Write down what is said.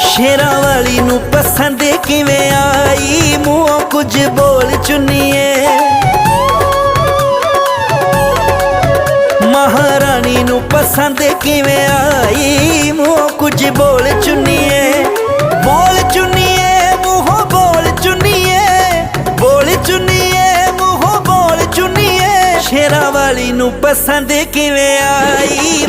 ਸ਼ੇਰਾਂ ਵਾਲੀ ਨੂੰ ਪਸੰਦ ਕਿਵੇਂ ਆਈ? ਮੂੰਹੋਂ ਕੁਝ ਬੋਲ ਚੁੰਨੀਏ। ਮਹਾਰਾਣੀ ਨੂੰ ਪਸੰਦ ਕਿਵੇਂ ਆਈ? ਮੂੰਹੋਂ ਕੁਝ ਬੋਲ ਚੁੰਨੀਏ। ਬੋਲ ਚੁੰਨੀਏ, ਮੂੰਹੋਂ ਬੋਲ ਚੁੰਨੀਏ। ਬੋਲ ਚੁੰਨੀਏ, ਮੂੰਹੋਂ ਬੋਲ ਚੁੰਨੀਏ। ਸ਼ੇਰਾਂ ਵਾਲੀ ਨੂੰ ਪਸੰਦ ਕਿਵੇਂ ਆਈ?